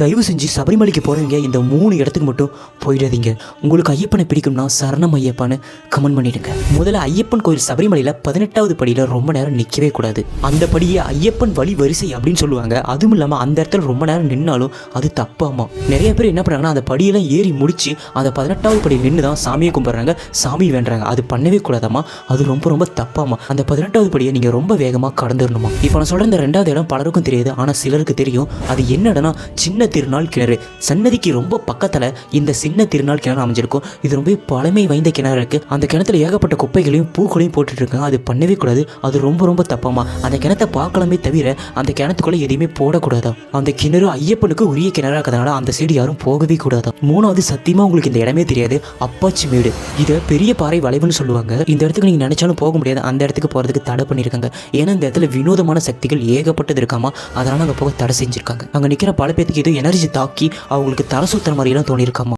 தயவு செஞ்சு சபரிமலைக்கு போகிறவங்க இந்த மூணு இடத்துக்கு மட்டும் போயிடாதீங்க. உங்களுக்கு ஐயப்பனை பிடிக்கும்னா சரணம் ஐயப்பான்னு கமெண்ட் பண்ணிடுங்க. முதல்ல ஐயப்பன் கோயில் சபரிமலையில் பதினெட்டாவது படியில் ரொம்ப நேரம் நிற்கவே கூடாது. அந்த படியை ஐயப்பன் வழி வரிசை அப்படின்னு சொல்லுவாங்க. அதுவும் இல்லாமல் அந்த இடத்துல ரொம்ப நேரம் நின்னாலும் அது தப்பாமா? நிறைய பேர் என்ன பண்ணுறாங்கன்னா அந்த படியெல்லாம் ஏறி முடிச்சு அந்த பதினெட்டாவது படியில் நின்று தான் சாமியை கும்பிட்றாங்க சாமி வேண்டுறாங்க. அது பண்ணவே கூடாதாம்மா? அது ரொம்ப ரொம்ப தப்பாமா அந்த பதினெட்டாவது படியை நீங்கள் ரொம்ப வேகமாக கடந்துடணுமா இப்போ நான் சொல்கிற இந்த ரெண்டாவது இடம் பலருக்கும் தெரியாது ஆனால் சிலருக்கு தெரியும். அது என்ன இடம்னா சின்ன திருநாள் கிணறு. சன்னதிக்கு ரொம்ப பக்கத்தில் இந்த சின்ன திருநாள் கிணறு அமைஞ்சிருக்கும். இது ரொம்ப பழமை வாய்ந்த கிணறு இருக்குது அந்த கிணத்துல ஏகப்பட்ட குப்பைகளையும் பூக்களையும் போட்டுட்டு இருக்காங்க அது பண்ணவே கூடாது. அது ரொம்ப ரொம்ப தப்பமா? அந்த கிணத்தை பார்க்கலாமே தவிர அந்த கிணத்துக்குள்ளே எதையுமே போடக்கூடாதா? அந்த கிணறு ஐயப்பனுக்கு உரிய கிணறா இருக்கிறதுனால அந்த சைடு யாரும் போகவே கூடாதா? மூணாவது சத்தியமாக உங்களுக்கு இந்த இடமே தெரியாது. அப்பாச்சி மேடு இதை பெரிய பாறை வளைவுன்னு சொல்லுவாங்க. இந்த இடத்துக்கு நீங்கள் நினைச்சாலும் போக முடியாது. அந்த இடத்துக்கு போகிறதுக்கு தடை பண்ணியிருக்காங்க ஏன்னா இந்த இடத்துல வினோதமான சக்திகள் ஏகப்பட்டது இருக்காமா? அதனால அங்கே போக தடை செஞ்சிருக்காங்க. அங்கே நிற்கிற பல பேத்துக்கு எதுவும் எனர்ஜி தாக்கி அவங்களுக்கு தர சுத்துற மாதிரிலாம் தோணியிருக்காமா?